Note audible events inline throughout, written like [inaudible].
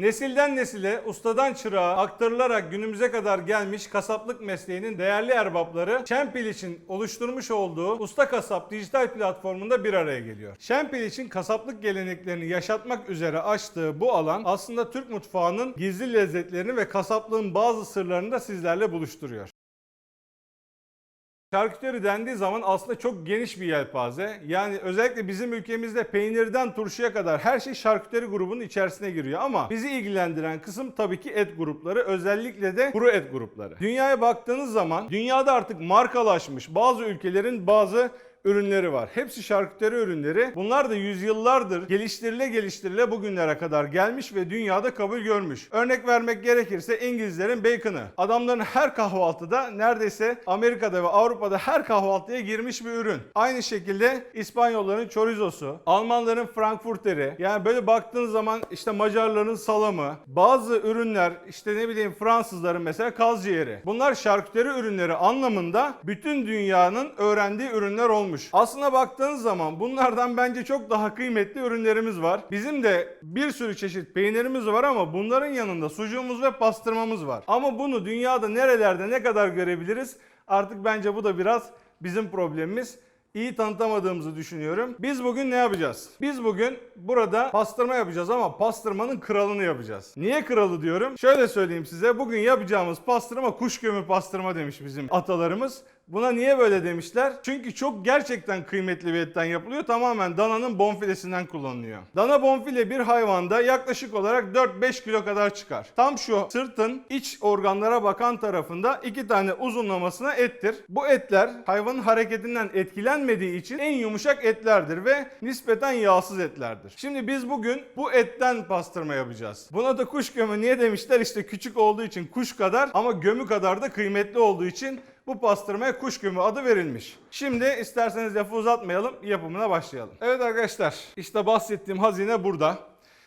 Nesilden nesile, ustadan çırağa aktarılarak günümüze kadar gelmiş kasaplık mesleğinin değerli erbapları Şempil için oluşturmuş olduğu Usta Kasap dijital platformunda bir araya geliyor. Şempil için kasaplık geleneklerini yaşatmak üzere açtığı bu alan aslında Türk mutfağının gizli lezzetlerini ve kasaplığın bazı sırlarını da sizlerle buluşturuyor. Şarküteri dendiği zaman aslında çok geniş bir yelpaze. Yani özellikle bizim ülkemizde peynirden turşuya kadar her şey şarküteri grubunun içerisine giriyor. Ama bizi ilgilendiren kısım tabii ki et grupları. Özellikle de kuru et grupları. Dünyaya baktığınız zaman dünyada artık markalaşmış bazı ülkelerin bazı ürünleri var. Hepsi şarküteri ürünleri. Bunlar da yüzyıllardır geliştirile geliştirile bugünlere kadar gelmiş ve dünyada kabul görmüş. Örnek vermek gerekirse İngilizlerin bacon'ı. Adamların her kahvaltıda neredeyse Amerika'da ve Avrupa'da her kahvaltıya girmiş bir ürün. Aynı şekilde İspanyolların chorizosu, Almanların frankfurteri. Yani böyle baktığınız zaman işte Macarların salamı, bazı ürünler işte ne bileyim Fransızların mesela kaz ciğeri. Bunlar şarküteri ürünleri anlamında bütün dünyanın öğrendiği ürünler olmuş. Aslına baktığınız zaman bunlardan bence çok daha kıymetli ürünlerimiz var. Bizim de bir sürü çeşit peynirimiz var ama bunların yanında sucuğumuz ve pastırmamız var. Ama bunu dünyada nerelerde ne kadar görebiliriz? Artık bence bu da biraz bizim problemimiz iyi tanıtamadığımızı düşünüyorum. Biz bugün ne yapacağız? Biz bugün burada pastırma yapacağız ama pastırmanın kralını yapacağız. Niye kralı diyorum? Şöyle söyleyeyim size. Bugün yapacağımız pastırma kuş gömü pastırma demiş bizim atalarımız. Buna niye böyle demişler? Çünkü çok gerçekten kıymetli bir etten yapılıyor. Tamamen dananın bonfilesinden kullanılıyor. Dana bonfile bir hayvanda yaklaşık olarak 4-5 kilo kadar çıkar. Tam şu sırtın iç organlara bakan tarafında iki tane uzunlamasına ettir. Bu etler hayvanın hareketinden etkilenmediği için en yumuşak etlerdir ve nispeten yağsız etlerdir. Şimdi biz bugün bu etten pastırma yapacağız. Buna da kuş gömü niye demişler? İşte küçük olduğu için kuş kadar ama gömü kadar da kıymetli olduğu için bu pastırmaya kuş gömü adı verilmiş. Şimdi isterseniz lafı uzatmayalım, yapımına başlayalım. Evet arkadaşlar, işte bahsettiğim hazine burada.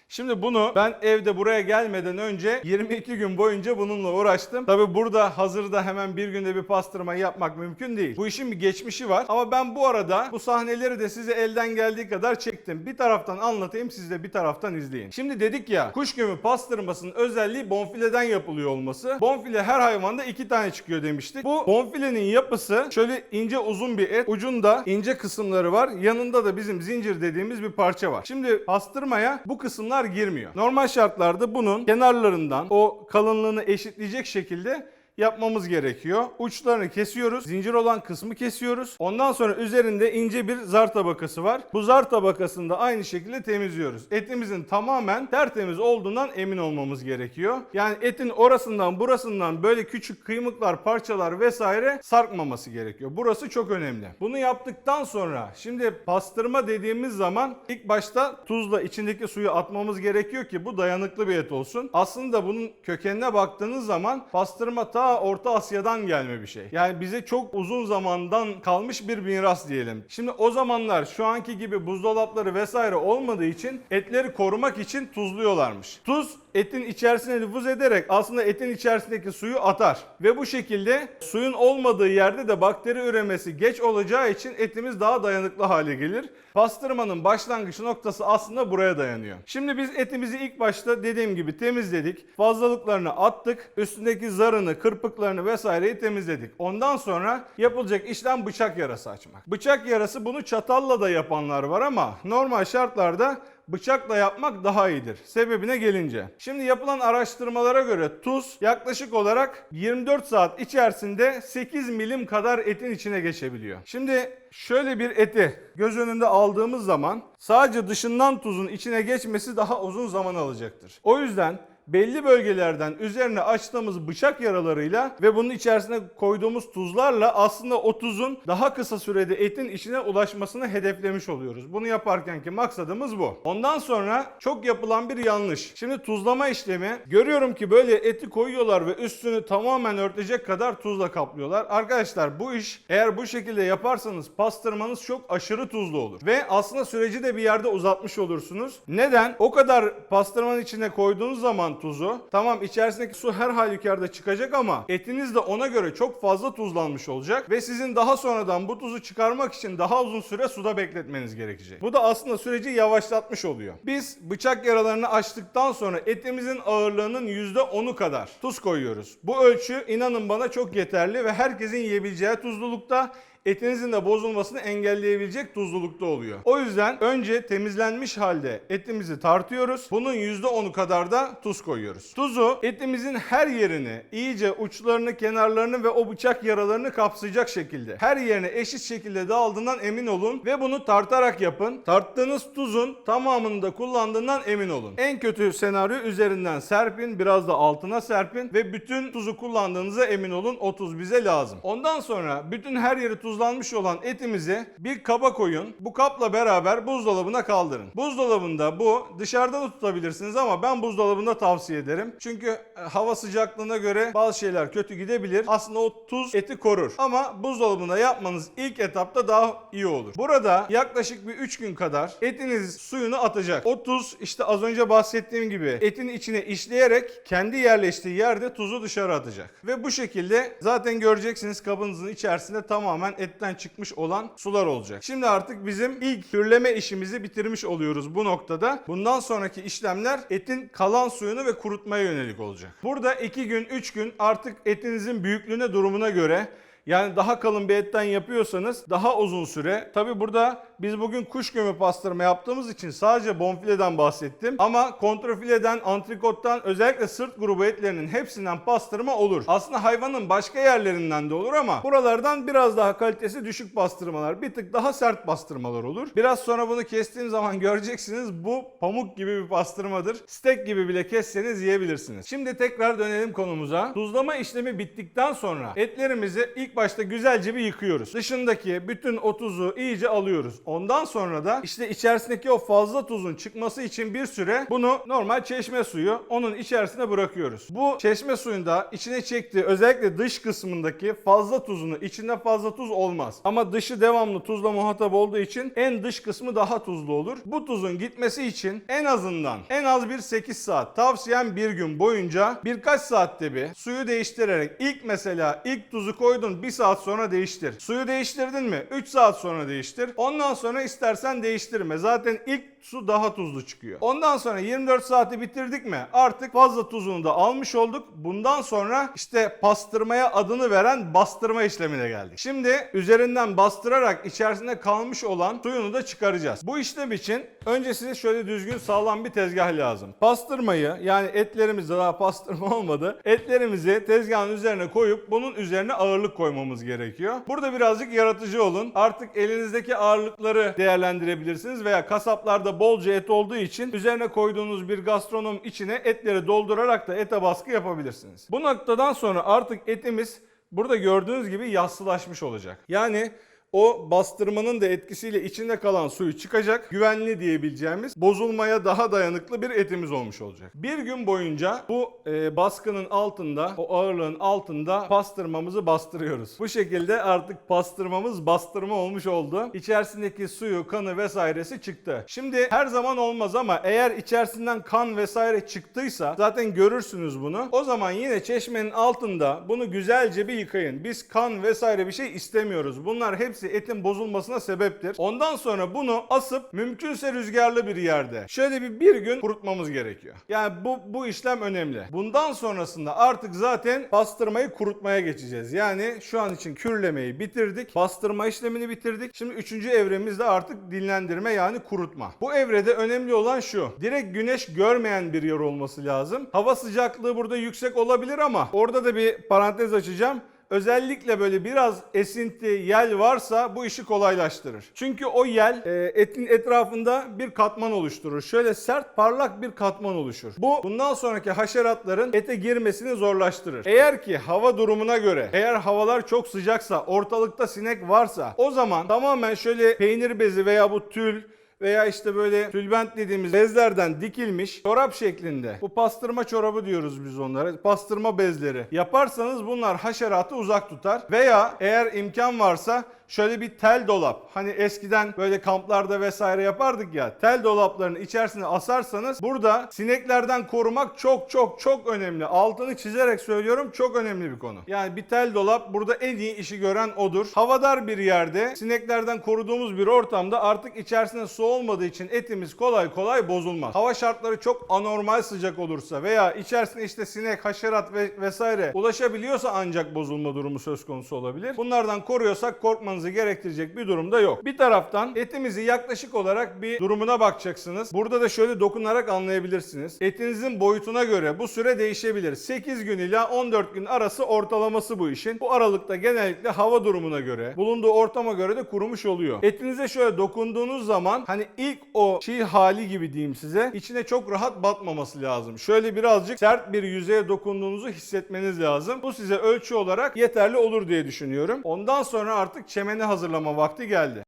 Şimdi bunu ben evde buraya gelmeden önce 22 gün boyunca bununla uğraştım. Tabi burada hazırda hemen bir günde bir pastırma yapmak mümkün değil. Bu işin bir geçmişi var. Ama ben bu arada bu sahneleri de size elden geldiği kadar çektim. Bir taraftan anlatayım siz de bir taraftan izleyin. Şimdi dedik ya kuş gömü pastırmasının özelliği bonfileden yapılıyor olması. Bonfile her hayvanda iki tane çıkıyor demiştik. Bu bonfilenin yapısı şöyle ince uzun bir et. Ucunda ince kısımları var. Yanında da bizim zincir dediğimiz bir parça var. Şimdi pastırmaya bu kısımlar girmiyor. Normal şartlarda bunun kenarlarından o kalınlığını eşitleyecek şekilde yapmamız gerekiyor. Uçlarını kesiyoruz. Zincir olan kısmı kesiyoruz. Ondan sonra üzerinde ince bir zar tabakası var. Bu zar tabakasını da aynı şekilde temizliyoruz. Etimizin tamamen tertemiz olduğundan emin olmamız gerekiyor. Yani etin orasından burasından böyle küçük kıymıklar, parçalar vesaire sarkmaması gerekiyor. Burası çok önemli. Bunu yaptıktan sonra şimdi pastırma dediğimiz zaman ilk başta tuzla içindeki suyu atmamız gerekiyor ki bu dayanıklı bir et olsun. Aslında bunun kökenine baktığınız zaman pastırma ta Orta Asya'dan gelme bir şey. Yani bize çok uzun zamandan kalmış bir miras diyelim. Şimdi o zamanlar şu anki gibi buzdolapları vesaire olmadığı için etleri korumak için tuzluyorlarmış. Tuz etin içerisine nüfuz ederek aslında etin içerisindeki suyu atar. Ve bu şekilde suyun olmadığı yerde de bakteri üremesi geç olacağı için etimiz daha dayanıklı hale gelir. Pastırmanın başlangıç noktası aslında buraya dayanıyor. Şimdi biz etimizi ilk başta dediğim gibi temizledik. Fazlalıklarını attık. Üstündeki zarını, kırpıklarını vesaireyi temizledik. Ondan sonra yapılacak işlem bıçak yarası açmak. Bıçak yarası bunu çatalla da yapanlar var ama normal şartlarda bıçakla yapmak daha iyidir. Sebebine gelince. Şimdi yapılan araştırmalara göre tuz yaklaşık olarak 24 saat içerisinde 8 milim kadar etin içine geçebiliyor. Şimdi şöyle bir eti göz önünde aldığımız zaman sadece dışından tuzun içine geçmesi daha uzun zaman alacaktır. O yüzden belli bölgelerden üzerine açtığımız bıçak yaralarıyla ve bunun içerisine koyduğumuz tuzlarla aslında o tuzun daha kısa sürede etin içine ulaşmasını hedeflemiş oluyoruz. Bunu yaparkenki maksadımız bu. Ondan sonra çok yapılan bir yanlış. Şimdi tuzlama işlemi görüyorum ki böyle eti koyuyorlar ve üstünü tamamen örtecek kadar tuzla kaplıyorlar. Arkadaşlar bu iş eğer bu şekilde yaparsanız pastırmanız çok aşırı tuzlu olur. Ve aslında süreci de bir yerde uzatmış olursunuz. Neden? O kadar pastırmanın içine koyduğunuz zaman olan tuzu tamam içerisindeki su her halükarda çıkacak ama etiniz de ona göre çok fazla tuzlanmış olacak ve sizin daha sonradan bu tuzu çıkarmak için daha uzun süre suda bekletmeniz gerekecek. Bu da aslında süreci yavaşlatmış oluyor. Biz bıçak yaralarını açtıktan sonra etimizin ağırlığının %10'u kadar tuz koyuyoruz. Bu ölçü inanın bana çok yeterli ve herkesin yiyebileceği tuzlulukta etinizin de bozulmasını engelleyebilecek tuzlulukta oluyor. O yüzden önce temizlenmiş halde etimizi tartıyoruz. Bunun %10'u kadar da tuz koyuyoruz. Tuzu etimizin her yerini, iyice uçlarını, kenarlarını ve o bıçak yaralarını kapsayacak şekilde her yerine eşit şekilde dağıldığından emin olun ve bunu tartarak yapın. Tarttığınız tuzun tamamını da kullandığından emin olun. En kötü senaryo üzerinden serpin, biraz da altına serpin ve bütün tuzu kullandığınıza emin olun. O tuz bize lazım. Ondan sonra bütün her yeri tuzlanmış olan etimizi bir kaba koyun. Bu kapla beraber buzdolabına kaldırın. Buzdolabında bu dışarıda da tutabilirsiniz ama ben buzdolabında tavsiye ederim. Çünkü e, hava sıcaklığına göre bazı şeyler kötü gidebilir. Aslında o tuz eti korur. Ama buzdolabında yapmanız ilk etapta daha iyi olur. Burada yaklaşık bir 3 gün kadar etiniz suyunu atacak. O tuz işte az önce bahsettiğim gibi etin içine işleyerek kendi yerleştiği yerde tuzu dışarı atacak. Ve bu şekilde zaten göreceksiniz kabınızın içerisinde tamamen etten çıkmış olan sular olacak. Şimdi artık bizim ilk kürleme işimizi bitirmiş oluyoruz bu noktada. Bundan sonraki işlemler etin kalan suyunu ve kurutmaya yönelik olacak. Burada 2 gün 3 gün artık etinizin büyüklüğüne durumuna göre yani daha kalın bir etten yapıyorsanız daha uzun süre. Tabi burada biz bugün kuş gömü pastırma yaptığımız için sadece bonfileden bahsettim. Ama kontrafileden, antrikottan özellikle sırt grubu etlerinin hepsinden pastırma olur. Aslında hayvanın başka yerlerinden de olur ama buralardan biraz daha kalitesi düşük pastırmalar, bir tık daha sert pastırmalar olur. Biraz sonra bunu kestiğim zaman [laughs] göreceksiniz bu pamuk gibi bir pastırmadır. Steak gibi bile kesseniz yiyebilirsiniz. Şimdi tekrar dönelim konumuza. Tuzlama işlemi bittikten sonra etlerimizi ilk başta güzelce bir yıkıyoruz. Dışındaki bütün o tuzu iyice alıyoruz. Ondan sonra da işte içerisindeki o fazla tuzun çıkması için bir süre bunu normal çeşme suyu onun içerisine bırakıyoruz. Bu çeşme suyunda içine çektiği özellikle dış kısmındaki fazla tuzunu içinde fazla tuz olmaz. Ama dışı devamlı tuzla muhatap olduğu için en dış kısmı daha tuzlu olur. Bu tuzun gitmesi için en azından en az bir 8 saat tavsiyem bir gün boyunca birkaç saatte bir suyu değiştirerek ilk mesela ilk tuzu koydun bir saat sonra değiştir. Suyu değiştirdin mi? 3 saat sonra değiştir. Ondan sonra istersen değiştirme. Zaten ilk su daha tuzlu çıkıyor. Ondan sonra 24 saati bitirdik mi? Artık fazla tuzunu da almış olduk. Bundan sonra işte pastırmaya adını veren bastırma işlemine geldik. Şimdi üzerinden bastırarak içerisinde kalmış olan suyunu da çıkaracağız. Bu işlem için önce size şöyle düzgün sağlam bir tezgah lazım. Pastırmayı yani etlerimiz daha pastırma [laughs] olmadı. Etlerimizi tezgahın üzerine koyup bunun üzerine ağırlık koymamız gerekiyor. Burada birazcık yaratıcı olun. Artık elinizdeki ağırlıkları değerlendirebilirsiniz veya kasaplarda bolca et olduğu için üzerine koyduğunuz bir gastronom içine etleri doldurarak da ete baskı yapabilirsiniz. Bu noktadan sonra artık etimiz burada gördüğünüz gibi yassılaşmış olacak. Yani o bastırmanın da etkisiyle içinde kalan suyu çıkacak. Güvenli diyebileceğimiz bozulmaya daha dayanıklı bir etimiz olmuş olacak. Bir gün boyunca bu e, baskının altında, o ağırlığın altında pastırmamızı bastırıyoruz. Bu şekilde artık pastırmamız bastırma olmuş oldu. İçerisindeki suyu, kanı vesairesi çıktı. Şimdi her zaman olmaz ama eğer içerisinden kan vesaire çıktıysa zaten görürsünüz bunu. O zaman yine çeşmenin altında bunu güzelce bir yıkayın. Biz kan vesaire bir şey istemiyoruz. Bunlar hepsi etin bozulmasına sebeptir. Ondan sonra bunu asıp mümkünse rüzgarlı bir yerde şöyle bir bir gün kurutmamız gerekiyor. Yani bu, bu işlem önemli. Bundan sonrasında artık zaten bastırmayı kurutmaya geçeceğiz. Yani şu an için kürlemeyi bitirdik. Bastırma işlemini bitirdik. Şimdi üçüncü evremiz de artık dinlendirme yani kurutma. Bu evrede önemli olan şu. Direkt güneş görmeyen bir yer olması lazım. Hava sıcaklığı burada yüksek olabilir ama orada da bir parantez açacağım. Özellikle böyle biraz esinti, yel varsa bu işi kolaylaştırır. Çünkü o yel e, etin etrafında bir katman oluşturur. Şöyle sert, parlak bir katman oluşur. Bu bundan sonraki haşeratların ete girmesini zorlaştırır. Eğer ki hava durumuna göre, eğer havalar çok sıcaksa, ortalıkta sinek varsa o zaman tamamen şöyle peynir bezi veya bu tül veya işte böyle tülbent dediğimiz bezlerden dikilmiş çorap şeklinde. Bu pastırma çorabı diyoruz biz onlara. Pastırma bezleri. Yaparsanız bunlar haşeratı uzak tutar. Veya eğer imkan varsa şöyle bir tel dolap. Hani eskiden böyle kamplarda vesaire yapardık ya. Tel dolapların içerisine asarsanız burada sineklerden korumak çok çok çok önemli. Altını çizerek söylüyorum çok önemli bir konu. Yani bir tel dolap burada en iyi işi gören odur. Havadar bir yerde sineklerden koruduğumuz bir ortamda artık içerisinde su olmadığı için etimiz kolay kolay bozulmaz. Hava şartları çok anormal sıcak olursa veya içerisinde işte sinek, haşerat ve vesaire ulaşabiliyorsa ancak bozulma durumu söz konusu olabilir. Bunlardan koruyorsak korkmanızı gerektirecek bir durumda yok. Bir taraftan etimizi yaklaşık olarak bir durumuna bakacaksınız. Burada da şöyle dokunarak anlayabilirsiniz. Etinizin boyutuna göre bu süre değişebilir. 8 gün ila 14 gün arası ortalaması bu işin. Bu aralıkta genellikle hava durumuna göre, bulunduğu ortama göre de kurumuş oluyor. Etinize şöyle dokunduğunuz zaman hani ilk o çiğ hali gibi diyeyim size içine çok rahat batmaması lazım. Şöyle birazcık sert bir yüzeye dokunduğunuzu hissetmeniz lazım. Bu size ölçü olarak yeterli olur diye düşünüyorum. Ondan sonra artık çemeni hazırlama vakti geldi.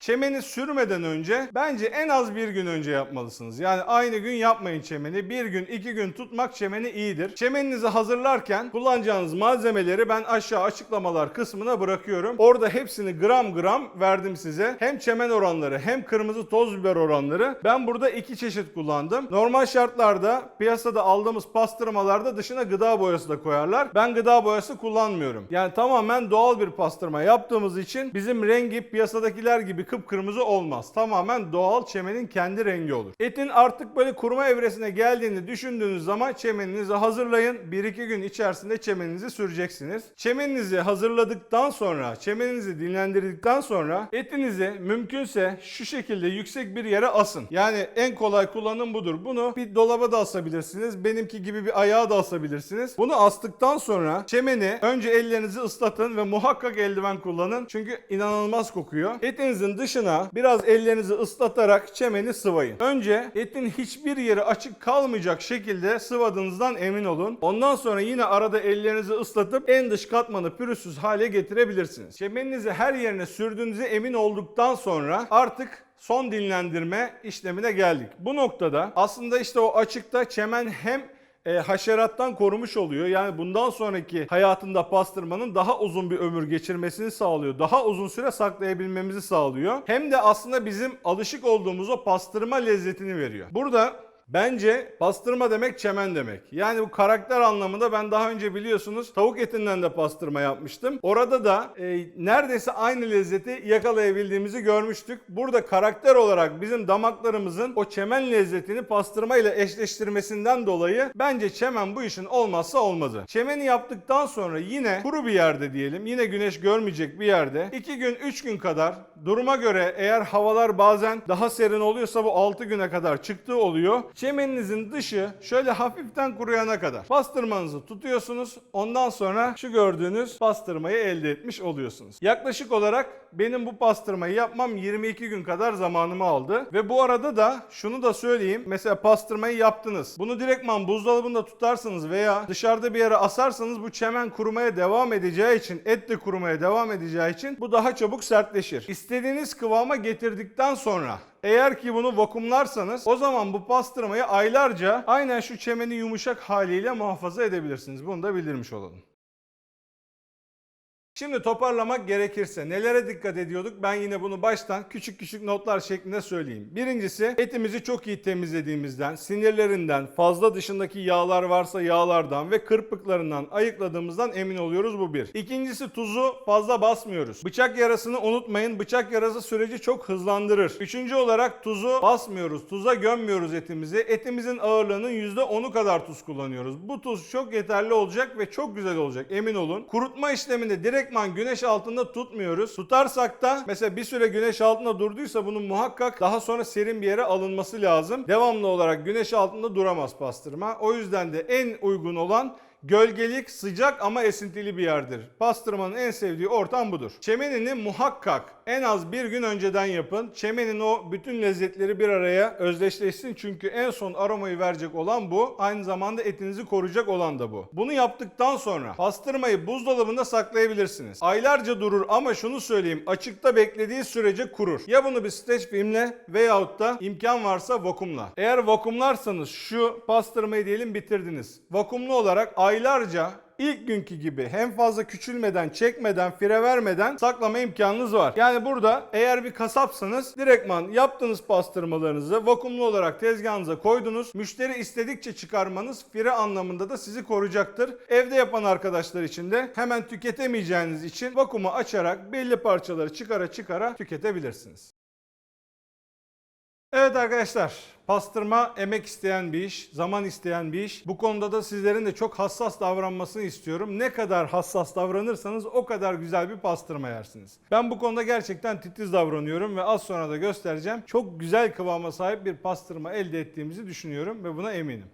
Çemeni sürmeden önce bence en az bir gün önce yapmalısınız. Yani aynı gün yapmayın çemeni. Bir gün, iki gün tutmak çemeni iyidir. Çemeninizi hazırlarken kullanacağınız malzemeleri ben aşağı açıklamalar kısmına bırakıyorum. Orada hepsini gram gram verdim size. Hem çemen oranları hem kırmızı toz biber oranları. Ben burada iki çeşit kullandım. Normal şartlarda piyasada aldığımız pastırmalarda dışına gıda boyası da koyarlar. Ben gıda boyası kullanmıyorum. Yani tamamen doğal bir pastırma yaptığımız için bizim rengi piyasadakiler gibi kıpkırmızı olmaz. Tamamen doğal çemenin kendi rengi olur. Etin artık böyle kuruma evresine geldiğini düşündüğünüz zaman çemeninizi hazırlayın. 1-2 gün içerisinde çemeninizi süreceksiniz. Çemeninizi hazırladıktan sonra, çemeninizi dinlendirdikten sonra etinizi mümkünse şu şekilde yüksek bir yere asın. Yani en kolay kullanım budur. Bunu bir dolaba da asabilirsiniz. Benimki gibi bir ayağa da asabilirsiniz. Bunu astıktan sonra çemeni önce ellerinizi ıslatın ve muhakkak eldiven kullanın. Çünkü inanılmaz kokuyor. Etinizin dışına biraz ellerinizi ıslatarak çemeni sıvayın. Önce etin hiçbir yeri açık kalmayacak şekilde sıvadığınızdan emin olun. Ondan sonra yine arada ellerinizi ıslatıp en dış katmanı pürüzsüz hale getirebilirsiniz. Çemeninizi her yerine sürdüğünüze emin olduktan sonra artık son dinlendirme işlemine geldik. Bu noktada aslında işte o açıkta çemen hem e, haşerattan korumuş oluyor. Yani bundan sonraki hayatında pastırmanın daha uzun bir ömür geçirmesini sağlıyor. Daha uzun süre saklayabilmemizi sağlıyor. Hem de aslında bizim alışık olduğumuz o pastırma lezzetini veriyor. Burada Bence pastırma demek çemen demek. Yani bu karakter anlamında ben daha önce biliyorsunuz tavuk etinden de pastırma yapmıştım. Orada da e, neredeyse aynı lezzeti yakalayabildiğimizi görmüştük. Burada karakter olarak bizim damaklarımızın o çemen lezzetini pastırma ile eşleştirmesinden dolayı bence çemen bu işin olmazsa olmazı. Çemeni yaptıktan sonra yine kuru bir yerde diyelim, yine güneş görmeyecek bir yerde 2 gün 3 gün kadar duruma göre eğer havalar bazen daha serin oluyorsa bu 6 güne kadar çıktığı oluyor. Çemeninizin dışı şöyle hafiften kuruyana kadar pastırmanızı tutuyorsunuz. Ondan sonra şu gördüğünüz pastırmayı elde etmiş oluyorsunuz. Yaklaşık olarak benim bu pastırmayı yapmam 22 gün kadar zamanımı aldı. Ve bu arada da şunu da söyleyeyim. Mesela pastırmayı yaptınız. Bunu direktman buzdolabında tutarsanız veya dışarıda bir yere asarsanız bu çemen kurumaya devam edeceği için, et de kurumaya devam edeceği için bu daha çabuk sertleşir. İstediğiniz kıvama getirdikten sonra eğer ki bunu vakumlarsanız o zaman bu pastırmayı aylarca aynen şu çemeni yumuşak haliyle muhafaza edebilirsiniz. Bunu da bildirmiş olalım. Şimdi toparlamak gerekirse nelere dikkat ediyorduk? Ben yine bunu baştan küçük küçük notlar şeklinde söyleyeyim. Birincisi etimizi çok iyi temizlediğimizden, sinirlerinden, fazla dışındaki yağlar varsa yağlardan ve kırpıklarından ayıkladığımızdan emin oluyoruz bu bir. İkincisi tuzu fazla basmıyoruz. Bıçak yarasını unutmayın. Bıçak yarası süreci çok hızlandırır. Üçüncü olarak tuzu basmıyoruz. Tuza gömmüyoruz etimizi. Etimizin ağırlığının %10'u kadar tuz kullanıyoruz. Bu tuz çok yeterli olacak ve çok güzel olacak emin olun. Kurutma işleminde direktman güneş altında tutmuyoruz. Tutarsak da mesela bir süre güneş altında durduysa bunun muhakkak daha sonra serin bir yere alınması lazım. Devamlı olarak güneş altında duramaz pastırma. O yüzden de en uygun olan Gölgelik, sıcak ama esintili bir yerdir. Pastırmanın en sevdiği ortam budur. Çemenini muhakkak en az bir gün önceden yapın. Çemenin o bütün lezzetleri bir araya özdeşleşsin. Çünkü en son aromayı verecek olan bu. Aynı zamanda etinizi koruyacak olan da bu. Bunu yaptıktan sonra pastırmayı buzdolabında saklayabilirsiniz. Aylarca durur ama şunu söyleyeyim. Açıkta beklediği sürece kurur. Ya bunu bir streç filmle veyahut da imkan varsa vakumla. Eğer vakumlarsanız şu pastırmayı diyelim bitirdiniz. Vakumlu olarak aylarca ilk günkü gibi hem fazla küçülmeden, çekmeden, fire vermeden saklama imkanınız var. Yani burada eğer bir kasapsanız direktman yaptığınız pastırmalarınızı vakumlu olarak tezgahınıza koydunuz. Müşteri istedikçe çıkarmanız fire anlamında da sizi koruyacaktır. Evde yapan arkadaşlar için de hemen tüketemeyeceğiniz için vakumu açarak belli parçaları çıkara çıkara tüketebilirsiniz. Evet arkadaşlar, pastırma emek isteyen bir iş, zaman isteyen bir iş. Bu konuda da sizlerin de çok hassas davranmasını istiyorum. Ne kadar hassas davranırsanız o kadar güzel bir pastırma yersiniz. Ben bu konuda gerçekten titiz davranıyorum ve az sonra da göstereceğim. Çok güzel kıvama sahip bir pastırma elde ettiğimizi düşünüyorum ve buna eminim.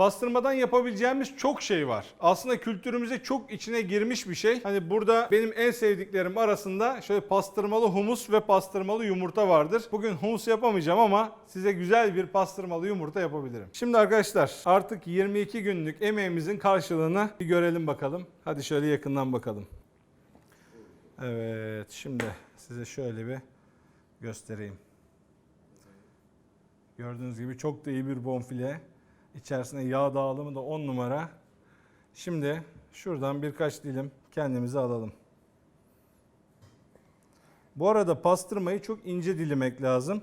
Pastırmadan yapabileceğimiz çok şey var. Aslında kültürümüze çok içine girmiş bir şey. Hani burada benim en sevdiklerim arasında şöyle pastırmalı humus ve pastırmalı yumurta vardır. Bugün humus yapamayacağım ama size güzel bir pastırmalı yumurta yapabilirim. Şimdi arkadaşlar artık 22 günlük emeğimizin karşılığını bir görelim bakalım. Hadi şöyle yakından bakalım. Evet şimdi size şöyle bir göstereyim. Gördüğünüz gibi çok da iyi bir bonfile. İçerisine yağ dağılımı da 10 numara. Şimdi şuradan birkaç dilim kendimize alalım. Bu arada pastırmayı çok ince dilemek lazım.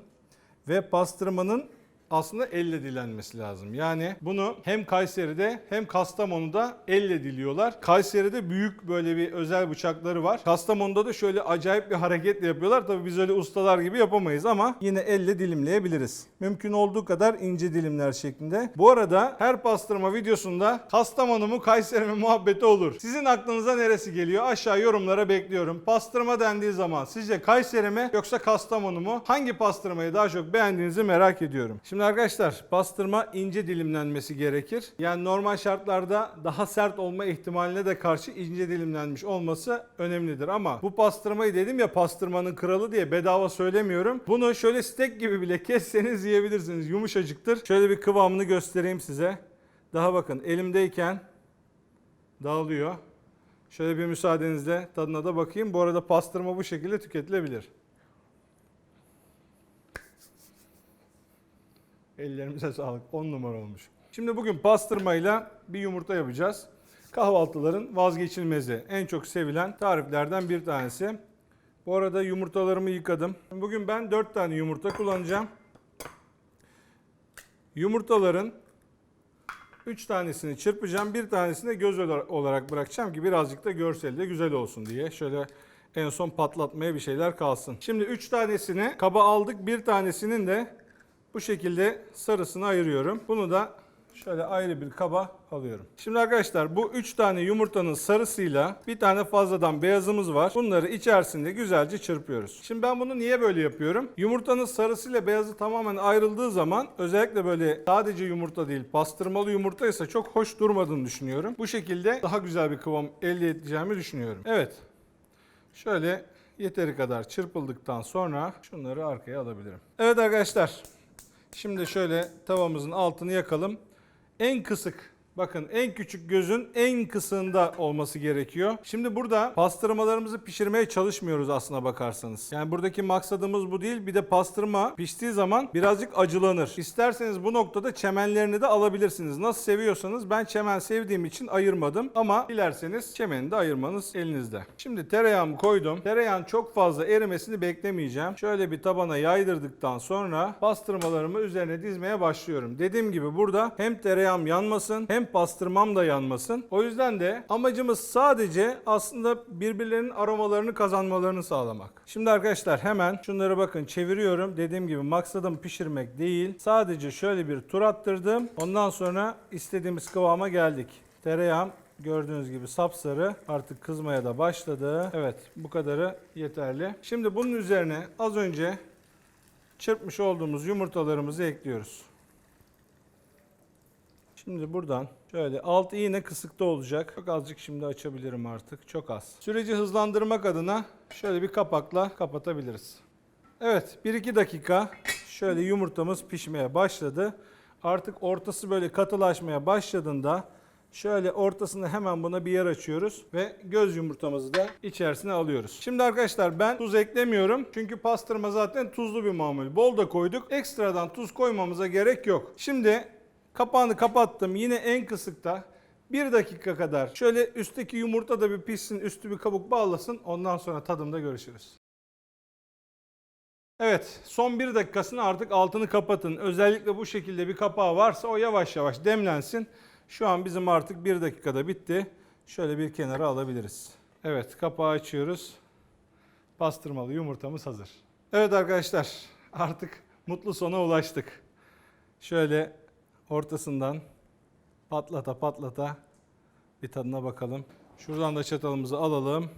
Ve pastırmanın aslında elle dilenmesi lazım. Yani bunu hem Kayseri'de hem Kastamonu'da elle diliyorlar. Kayseri'de büyük böyle bir özel bıçakları var. Kastamonu'da da şöyle acayip bir hareketle yapıyorlar. Tabii biz öyle ustalar gibi yapamayız ama yine elle dilimleyebiliriz. Mümkün olduğu kadar ince dilimler şeklinde. Bu arada her pastırma videosunda Kastamonu mu Kayseri mi muhabbeti olur. Sizin aklınıza neresi geliyor? Aşağı yorumlara bekliyorum. Pastırma dendiği zaman sizce Kayseri mi yoksa Kastamonu mu? Hangi pastırmayı daha çok beğendiğinizi merak ediyorum. Şimdi arkadaşlar pastırma ince dilimlenmesi gerekir. Yani normal şartlarda daha sert olma ihtimaline de karşı ince dilimlenmiş olması önemlidir. Ama bu pastırmayı dedim ya pastırmanın kralı diye bedava söylemiyorum. Bunu şöyle steak gibi bile kesseniz yiyebilirsiniz. Yumuşacıktır. Şöyle bir kıvamını göstereyim size. Daha bakın elimdeyken dağılıyor. Şöyle bir müsaadenizle tadına da bakayım. Bu arada pastırma bu şekilde tüketilebilir. Ellerimize sağlık. 10 numara olmuş. Şimdi bugün pastırmayla bir yumurta yapacağız. Kahvaltıların vazgeçilmezi. En çok sevilen tariflerden bir tanesi. Bu arada yumurtalarımı yıkadım. Bugün ben 4 tane yumurta kullanacağım. Yumurtaların 3 tanesini çırpacağım. Bir tanesini de göz olarak bırakacağım ki birazcık da görselde güzel olsun diye. Şöyle en son patlatmaya bir şeyler kalsın. Şimdi 3 tanesini kaba aldık. Bir tanesinin de bu şekilde sarısını ayırıyorum. Bunu da şöyle ayrı bir kaba alıyorum. Şimdi arkadaşlar bu 3 tane yumurtanın sarısıyla bir tane fazladan beyazımız var. Bunları içerisinde güzelce çırpıyoruz. Şimdi ben bunu niye böyle yapıyorum? Yumurtanın sarısıyla beyazı tamamen ayrıldığı zaman özellikle böyle sadece yumurta değil pastırmalı yumurta ise çok hoş durmadığını düşünüyorum. Bu şekilde daha güzel bir kıvam elde edeceğimi düşünüyorum. Evet. Şöyle yeteri kadar çırpıldıktan sonra şunları arkaya alabilirim. Evet arkadaşlar Şimdi şöyle tavamızın altını yakalım. En kısık Bakın en küçük gözün en kısığında olması gerekiyor. Şimdi burada pastırmalarımızı pişirmeye çalışmıyoruz aslına bakarsanız. Yani buradaki maksadımız bu değil. Bir de pastırma piştiği zaman birazcık acılanır. İsterseniz bu noktada çemenlerini de alabilirsiniz. Nasıl seviyorsanız ben çemen sevdiğim için ayırmadım. Ama dilerseniz çemeni de ayırmanız elinizde. Şimdi tereyağımı koydum. Tereyağın çok fazla erimesini beklemeyeceğim. Şöyle bir tabana yaydırdıktan sonra pastırmalarımı üzerine dizmeye başlıyorum. Dediğim gibi burada hem tereyağım yanmasın hem pastırmam da yanmasın. O yüzden de amacımız sadece aslında birbirlerinin aromalarını kazanmalarını sağlamak. Şimdi arkadaşlar hemen şunları bakın çeviriyorum. Dediğim gibi maksadım pişirmek değil. Sadece şöyle bir tur attırdım. Ondan sonra istediğimiz kıvama geldik. Tereyağım Gördüğünüz gibi sapsarı artık kızmaya da başladı. Evet bu kadarı yeterli. Şimdi bunun üzerine az önce çırpmış olduğumuz yumurtalarımızı ekliyoruz. Şimdi buradan şöyle alt iğne kısıkta olacak. Çok azıcık şimdi açabilirim artık. Çok az. Süreci hızlandırmak adına şöyle bir kapakla kapatabiliriz. Evet 1-2 dakika şöyle yumurtamız pişmeye başladı. Artık ortası böyle katılaşmaya başladığında şöyle ortasını hemen buna bir yer açıyoruz ve göz yumurtamızı da içerisine alıyoruz. Şimdi arkadaşlar ben tuz eklemiyorum. Çünkü pastırma zaten tuzlu bir mamul. Bol da koyduk. Ekstradan tuz koymamıza gerek yok. Şimdi Kapağını kapattım. Yine en kısıkta Bir dakika kadar şöyle üstteki yumurta da bir pişsin, üstü bir kabuk bağlasın. Ondan sonra tadımda görüşürüz. Evet, son bir dakikasını artık altını kapatın. Özellikle bu şekilde bir kapağı varsa o yavaş yavaş demlensin. Şu an bizim artık bir dakikada bitti. Şöyle bir kenara alabiliriz. Evet, kapağı açıyoruz. Pastırmalı yumurtamız hazır. Evet arkadaşlar, artık mutlu sona ulaştık. Şöyle ortasından patlata patlata bir tadına bakalım. Şuradan da çatalımızı alalım.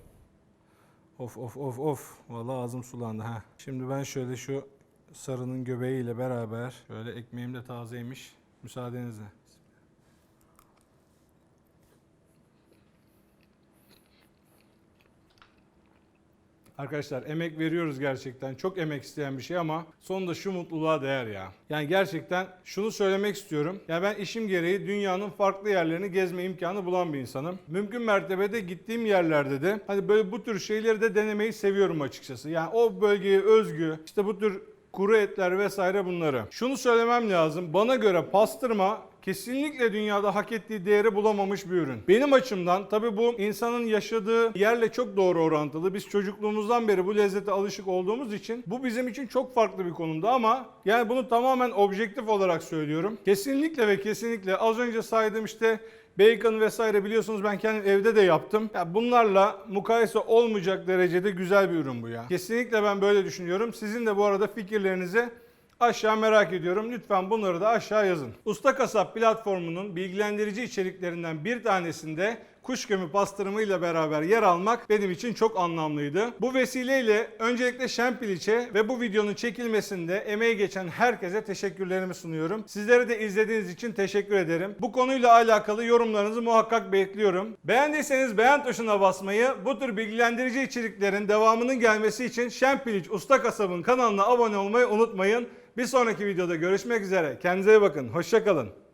Of of of of. Vallahi ağzım sulandı ha. Şimdi ben şöyle şu sarının göbeğiyle beraber şöyle ekmeğim de tazeymiş. Müsaadenizle. Arkadaşlar emek veriyoruz gerçekten. Çok emek isteyen bir şey ama sonunda şu mutluluğa değer ya. Yani gerçekten şunu söylemek istiyorum. Ya ben işim gereği dünyanın farklı yerlerini gezme imkanı bulan bir insanım. Mümkün mertebede gittiğim yerlerde de hani böyle bu tür şeyleri de denemeyi seviyorum açıkçası. Yani o bölgeye özgü işte bu tür kuru etler vesaire bunları. Şunu söylemem lazım. Bana göre pastırma kesinlikle dünyada hak ettiği değeri bulamamış bir ürün. Benim açımdan tabii bu insanın yaşadığı yerle çok doğru orantılı. Biz çocukluğumuzdan beri bu lezzete alışık olduğumuz için bu bizim için çok farklı bir konumda ama yani bunu tamamen objektif olarak söylüyorum. Kesinlikle ve kesinlikle az önce saydığım işte Bacon vesaire biliyorsunuz ben kendim evde de yaptım. Ya bunlarla mukayese olmayacak derecede güzel bir ürün bu ya. Kesinlikle ben böyle düşünüyorum. Sizin de bu arada fikirlerinizi aşağı merak ediyorum. Lütfen bunları da aşağı yazın. Usta Kasap platformunun bilgilendirici içeriklerinden bir tanesinde kuş gömü pastırımıyla beraber yer almak benim için çok anlamlıydı. Bu vesileyle öncelikle Şempiliç'e ve bu videonun çekilmesinde emeği geçen herkese teşekkürlerimi sunuyorum. Sizlere de izlediğiniz için teşekkür ederim. Bu konuyla alakalı yorumlarınızı muhakkak bekliyorum. Beğendiyseniz beğen tuşuna basmayı, bu tür bilgilendirici içeriklerin devamının gelmesi için Şempiliç Usta Kasab'ın kanalına abone olmayı unutmayın. Bir sonraki videoda görüşmek üzere. Kendinize iyi bakın. Hoşçakalın.